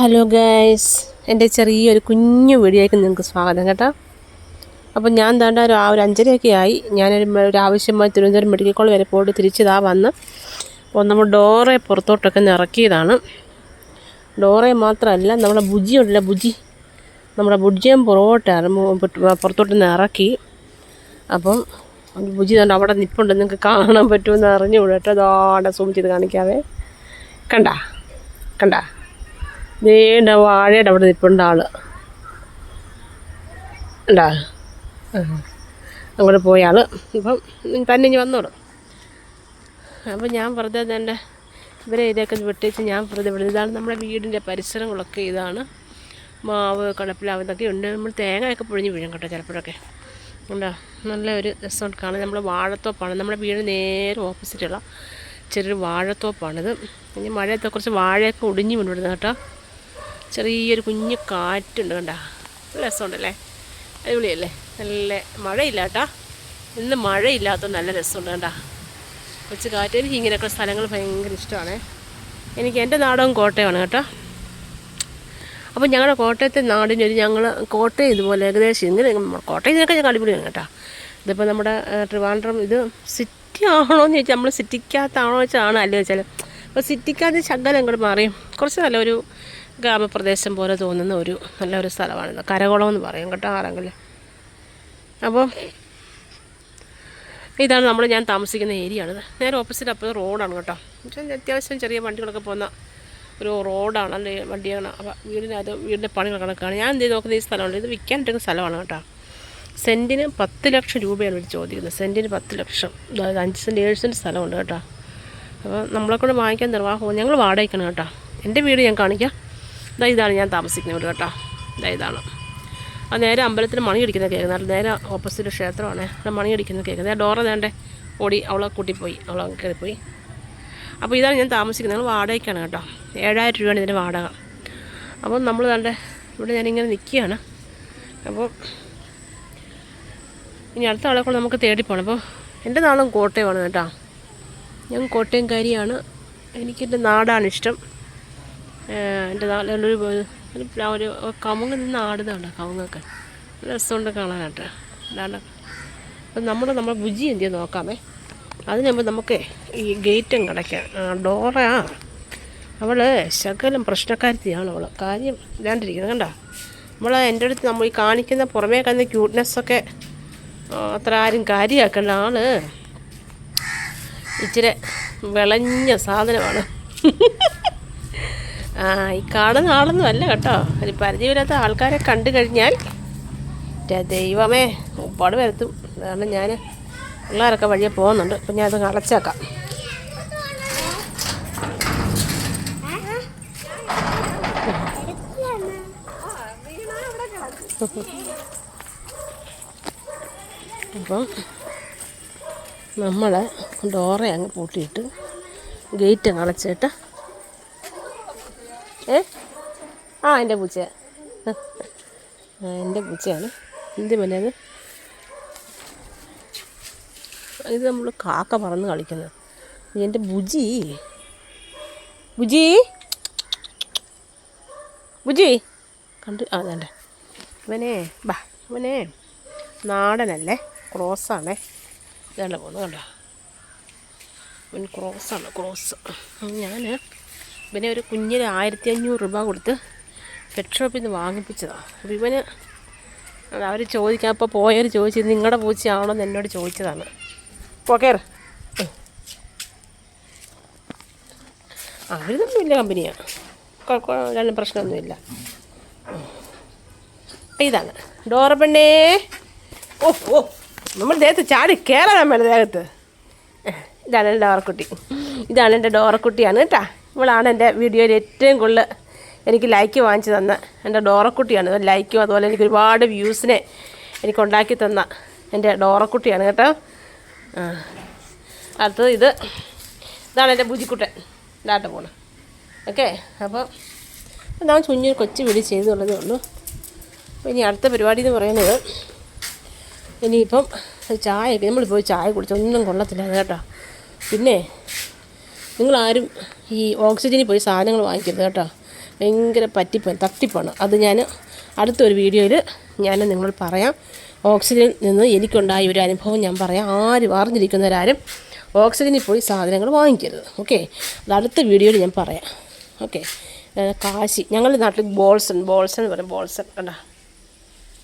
Hello guys എന്റെ ചെറിയൊരു കുഞ്ഞു വീഡിയോയ്ക്ക് നിങ്ങൾക്ക് സ്വാഗതം കേട്ടോ. അപ്പോൾ ഞാൻ താണ്ട ഒരു ആ ഒരു അഞ്ചരയൊക്കെ ആയി. ഞാനൊരു ഒരു ആവശ്യമായി തിരുവനന്തപുരം മെഡിക്കൽ കോളേജ് വരെ പോയിട്ട് തിരിച്ചിതാ വന്ന്. അപ്പോൾ നമ്മൾ ഡോറെ പുറത്തോട്ടൊക്കെ നിറക്കിയതാണ് ഡോറെ മാത്രമല്ല നമ്മളെ ബുജി ഉണ്ടല്ലോ ബുജി. നമ്മുടെ ബുജിയും പുറകോട്ടാണ് പുറത്തോട്ട് നിറക്കി അപ്പം ബുജി തന്നെ അവിടെ നിൽപ്പുണ്ട് നിങ്ങൾക്ക് കാണാൻ പറ്റുമെന്ന് അറിഞ്ഞുകൂടെ കേട്ടോ. അതാടെ സൂം ചെയ്ത് കാണിക്കാവേ. കണ്ട? കണ്ട? നീണ്ട വാഴയുടെ അവിടെ നിൽപ്പുണ്ട് ആൾ. ഉണ്ടാ അങ്ങോട്ട് പോയ ആൾ. ഇപ്പം തന്നെ ഇനി വന്നോളും. അപ്പം ഞാൻ വെറുതെ തന്നെ ഇവരെ ഇതൊക്കെ വെട്ടിച്ച് ഞാൻ വെറുതെ വിടുന്നത് ഇതാണ് നമ്മുടെ വീടിന്റെ പരിസരങ്ങളൊക്കെ. ഇതാണ് മാവ് കടപ്പിലാവ് ഇതൊക്കെ ഉണ്ട്. നമ്മൾ തേങ്ങയൊക്കെ പൊഴിഞ്ഞ് വീഴും കേട്ടോ ചിലപ്പോഴൊക്കെ. ഉണ്ടോ നല്ല ഒരു രസം കാണാൻ. നമ്മുടെ വാഴത്തോപ്പാണ്. നമ്മുടെ വീട് നേരെ ഓപ്പോസിറ്റുള്ള ചെറിയൊരു വാഴത്തോപ്പാണിത്. ഇനി മഴയത്തെ കുറച്ച് വാഴയൊക്കെ ഒടിഞ്ഞു വീണിടുന്നത് കേട്ടോ. ചെറിയൊരു കുഞ്ഞു കാറ്റുണ്ട് കണ്ട. രസമുണ്ടല്ലേ? അടിപൊളിയല്ലേ? നല്ല മഴയില്ല കേട്ടാ ഇന്ന് മഴയില്ലാത്ത നല്ല രസമുണ്ട് കണ്ട. കൊച്ചു കാറ്റ്. എനിക്ക് ഇങ്ങനെയൊക്കെ സ്ഥലങ്ങൾ ഭയങ്കര ഇഷ്ടമാണ്. എനിക്ക് എന്റെ നാടകം കോട്ടയമാണ് കേട്ടോ. അപ്പോൾ ഞങ്ങളുടെ കോട്ടയത്തെ നാടിനൊരു ഞങ്ങൾ കോട്ടയം ഇതുപോലെ ഏകദേശം ഇങ്ങനെ കോട്ടയം ഇതിനൊക്കെ ഞങ്ങൾ അടിപൊളിയാണ് കേട്ടോ. ഇതിപ്പോൾ നമ്മുടെ ട്രിവാൻഡ്രം ഇത് സിറ്റി ആണോ എന്ന് ചോദിച്ചാൽ നമ്മൾ സിറ്റിക്കകത്താണോ വെച്ചാണ് അല്ലേ വെച്ചാൽ അപ്പോൾ സിറ്റിക്കകത്ത് ശകലം ഇങ്ങോട്ട് മാറിയും. കുറച്ച് നല്ലൊരു ഗ്രാമപ്രദേശം പോലെ തോന്നുന്ന ഒരു നല്ലൊരു സ്ഥലമാണിത് കരകുളം എന്ന് പറയും കേട്ടോ ആരെങ്കിലും അപ്പോൾ ഇതാണ് നമ്മൾ ഞാൻ താമസിക്കുന്ന ഏരിയ ആണ് നേരെ ഓപ്പോസിറ്റ് അപ്പോൾ റോഡാണ് കേട്ടോ. അത്യാവശ്യം ചെറിയ വണ്ടികളൊക്കെ പോകുന്ന ഒരു റോഡാണ്. അല്ലെ? വണ്ടിയാണ്. അപ്പോൾ വീടിനകത്ത് വീടിന്റെ പണികൾ കണക്കാണ് ഞാൻ എന്ത് നോക്കുന്ന ഈ സ്ഥലമാണ് ഇത് വിൽക്കാൻ പറ്റുന്ന സ്ഥലമാണ് കേട്ടോ. സെന്റിന് പത്ത് ലക്ഷം രൂപയാണ് ഇവർ ചോദിക്കുന്നത്. സെന്റിന് പത്ത് ലക്ഷം. അതായത് അഞ്ച് സെന്റ് ഏഴ് സെന്റ് സ്ഥലമുണ്ട് കേട്ടോ. അപ്പോൾ നമ്മളെ വാങ്ങിക്കാൻ നിർവാഹവും ഞങ്ങൾ വാടകയ്ക്കണം കേട്ടോ. എന്റെ വീട് ഞാൻ കാണിക്കാം. ഇതാ ഇതാണ് ഞാൻ താമസിക്കുന്ന വീട് കേട്ടോ. ഇതാ ഇതാണ്. അത് നേരെ അമ്പലത്തിൽ മണി അടിക്കുന്ന കേൾക്കുന്നത്. നേരെ ഓപ്പോസിറ്റ് ക്ഷേത്രമാണ്. അവിടെ മണി അടിക്കുന്ന കേൾക്കുന്നത്. ഡോറ നേണ്ടേ ഓടി അവളെ കൂട്ടിപ്പോയി. അവളെ കയറിപ്പോയി. അപ്പോൾ ഇതാണ് ഞാൻ താമസിക്കുന്നത്. ഞങ്ങൾ വാടകയ്ക്കാണ് കേട്ടോ. ഏഴായിരം രൂപയാണ് ഇതിന്റെ വാടക. അപ്പോൾ നമ്മൾ കണ്ടേ ഇവിടെ ഞാനിങ്ങനെ നിൽക്കുകയാണ് അപ്പോൾ ഇനി അടുത്ത ആളെ കൂടെ നമുക്ക് തേടിപ്പോണം അപ്പോൾ എന്റെ നാളും കോട്ടയമാണ് കേട്ടോ. ഞാൻ കോട്ടയംകാരിയാണ്. എനിക്കെന്റെ നാടാണ് ഇഷ്ടം. എന്റെ നാട്ടിലൊരു ഒരു കമുങ്ങ് നിന്ന് ആടുന്നുണ്ട് കമുങ്ങൊക്കെ രസമുണ്ട് കാണാനായിട്ട്. അതാണ്. അപ്പം നമ്മൾ നമ്മൾ ബുജി എന്ത് ചെയ്യാൻ നോക്കാമേ. അതിന് മുമ്പ് നമുക്ക് ഈ ഗേറ്റും കിടക്കാം ഡോറ. അവൾ ശകലം പ്രശ്നക്കാരത്തിയാണ് അവൾ കാര്യം ഇല്ലാണ്ടിരിക്കുന്നത് കണ്ടോ? നമ്മൾ എന്റെ അടുത്ത് നമ്മൾ ഈ കാണിക്കുന്ന പുറമേ കാണുന്ന ക്യൂട്ട്നെസ്സൊക്കെ അത്ര ആരും കാര്യമാക്കേണ്ട. ആൾ ഇച്ചിരി വിളഞ്ഞ സാധനമാണ്. ഈ കാണുന്ന ആളൊന്നും അല്ല കേട്ടോ. ഒരു പരിചയമില്ലാത്ത ആൾക്കാരെ കണ്ടു കഴിഞ്ഞാൽ ദൈവമേ ഒരുപാട് വരുത്തും കാരണം ഞാൻ പിള്ളേരൊക്കെ വഴിയെ പോകുന്നുണ്ട്. അപ്പം ഞാൻ അത് അടച്ചേക്കാം. അപ്പം നമ്മൾ ഡോറ അങ്ങ് പൂട്ടിയിട്ട് ഗേറ്റ് അടച്ചിട്ട് ഏ? ആ എന്റെ പൂച്ച. എന്റെ പൂച്ചയാണ്. എന്ത് പിന്നെ അത്? ഇത് നമ്മൾ കാക്ക പറന്ന് കളിക്കുന്നത് എന്റെ ബുജി. ബുജി? ബുജി? കണ്ട് ആ വേണ്ട. ഇവനെ ബാ ഇവനെ. നാടനല്ലേ? ക്രോസാണേ. ഇതല്ല പോകുന്നു കണ്ടോ? ഇവൻ ക്രോസാണ് ക്രോസ്. ഞാൻ ഇവനെ ഒരു കുഞ്ഞിന് ആയിരത്തി അഞ്ഞൂറ് രൂപ കൊടുത്ത് പെറ്റ് ഷോപ്പിൽ നിന്ന് വാങ്ങിപ്പിച്ചതാണ് അപ്പോൾ ഇവന് അവർ ചോദിക്കാം അപ്പോൾ പോയവർ ചോദിച്ചത് നിങ്ങളുടെ പൂച്ചയാണോ എന്ന് എന്നോട് ചോദിച്ചതാണ്. പോക്കേർ അവർ തമ്മിൽ വലിയ കമ്പനിയാണ് കുഴപ്പമില്ല പ്രശ്നമൊന്നുമില്ല. ഇതാണ്. ഡോറ പെണ്ണേ. ഓ ഓ നമ്മൾ ദേഹത്ത് ചാടി കയറാൻ വേണ്ട ദേഹത്ത്. ഇതാണ് എന്റെ ഡോറക്കുട്ടി. ഇതാണ് എന്റെ ഡോറക്കുട്ടിയാണ് കേട്ടോ. ഇവളാണ് എന്റെ വീഡിയോയിൽ ഏറ്റവും കൂടുതൽ എനിക്ക് ലൈക്ക് വാങ്ങിച്ചു തന്ന. എന്റെ ഡോറക്കുട്ടിയാണ്. ലൈക്കും അതുപോലെ എനിക്ക് ഒരുപാട് വ്യൂസിനെ എനിക്ക് ഉണ്ടാക്കി തന്ന എന്റെ ഡോറക്കുട്ടിയാണ് കേട്ടോ. അടുത്തത് ഇത്. ഇതാണ് എന്റെ ബുജിക്കുട്ടൻ. ഇതാട്ട പോണ് ഓക്കെ? അപ്പോൾ ഞാൻ കുഞ്ഞൊരു കൊച്ചു വീട് ചെയ്തുള്ളതേ ഉള്ളൂ. അപ്പോൾ ഇനി അടുത്ത പരിപാടി എന്ന് പറയുന്നത് ഇനിയിപ്പം ചായ നമ്മൾ പോയി ചായ കുടിച്ചൊന്നും കൊള്ളത്തില്ല കേട്ടോ. പിന്നെ നിങ്ങളാരും ഈ ഓക്സിജനിൽ പോയി സാധനങ്ങൾ വാങ്ങിക്കരുത് കേട്ടോ. ഭയങ്കര പറ്റിപ്പാണ് തട്ടിപ്പാണ്. അത് ഞാൻ അടുത്തൊരു വീഡിയോയിൽ ഞാൻ നിങ്ങളോട് പറയാം. ഓക്സിജനിൽ നിന്ന് എനിക്കുണ്ടായ ഒരു അനുഭവം ഞാൻ പറയാം. ആരും അറിഞ്ഞിരിക്കുന്നവരാരും ഓക്സിജനിൽ പോയി സാധനങ്ങൾ വാങ്ങിക്കരുത്. ഓക്കെ? അത് അടുത്ത വീഡിയോയിൽ ഞാൻ പറയാം. ഓക്കെ? കാശി. ഞങ്ങളുടെ നാട്ടിൽ ബോൾസൺ ബോൾസൺ എന്ന് പറയും ബോൾസൺ. കണ്ട?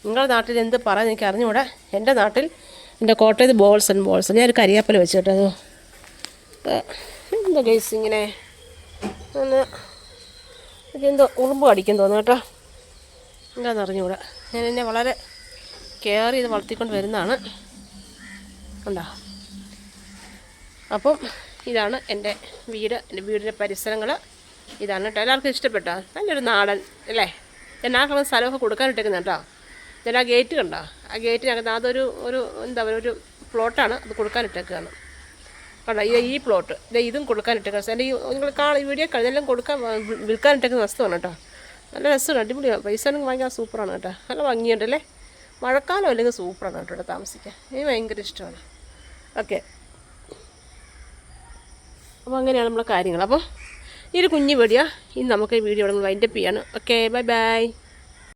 നിങ്ങളുടെ നാട്ടിൽ എന്ത് പറയാൻ എനിക്ക് അറിഞ്ഞുകൂടെ എന്റെ നാട്ടിൽ എന്റെ കോട്ടയത്ത് ബോൾസൺ ബോൾസൺ. ഞാനൊരു കരിയാപ്പല വെച്ച് കേട്ടോ. അത് ഏ, എന്താ ഗൈസ് ഇങ്ങനെ ഇതെന്തോ ഉറുമ്പ് കടിക്കും തോന്നുന്നു കേട്ടോ. എന്താണെന്ന് അറിഞ്ഞുകൂടാ. ഞാൻ എന്നെ വളരെ കെയർ ചെയ്ത് വളർത്തിക്കൊണ്ട് വരുന്നതാണ്. ഉണ്ടോ അപ്പം ഇതാണ് എന്റെ വീട് എന്റെ വീടിന്റെ പരിസരങ്ങൾ ഇതാണ് കേട്ടോ. എല്ലാവർക്കും ഇഷ്ടപ്പെട്ടോ? നല്ലൊരു നാടൻ അല്ലേ? എന്നാർക്കുള്ള സ്ഥലമൊക്കെ കൊടുക്കാനിട്ടേക്കുന്നത് കേട്ടോ. ഞാൻ ആ ഗേറ്റ് കണ്ടോ? ആ ഗേറ്റിനകത്ത് അതൊരു ഒരു എന്താ പറയുക ഒരു പ്ലോട്ടാണ് അത് കൊടുക്കാനിട്ടേക്കുകയാണ് കണ്ടോ? ഇത് ഈ പ്ലോട്ട് ഇത് ഇതും കൊടുക്കാനിട്ടേക്കുക എന്റെ ഈ നിങ്ങൾ കാണാം ഈ വീഡിയോ ഇതെല്ലാം കൊടുക്കാൻ വിൽക്കാനിട്ടേക്കുന്ന വസ്തുവാണ് കേട്ടോ. നല്ല രസമാണ് അടിപൊളിയാണ് പൈസ ആണെങ്കിൽ വാങ്ങിക്കാൻ സൂപ്പറാണ് കേട്ടോ. നല്ല ഭംഗിയുണ്ടല്ലേ? മഴക്കാലം അല്ലെങ്കിൽ സൂപ്പറാണ് കേട്ടോ ഇവിടെ താമസിക്കാൻ. എനിക്ക് ഭയങ്കര ഇഷ്ടമാണ്. ഓക്കെ. അപ്പോൾ അങ്ങനെയാണ് നമ്മളെ കാര്യങ്ങൾ. അപ്പോൾ ഈ ഒരു കുഞ്ഞു വീഡിയോ. ഇന്ന് നമുക്ക് ഈ വീഡിയോ ഇവിടെ വൈൻഡപ്പ് ചെയ്യാണ് ഓക്കെ ബൈ ബൈ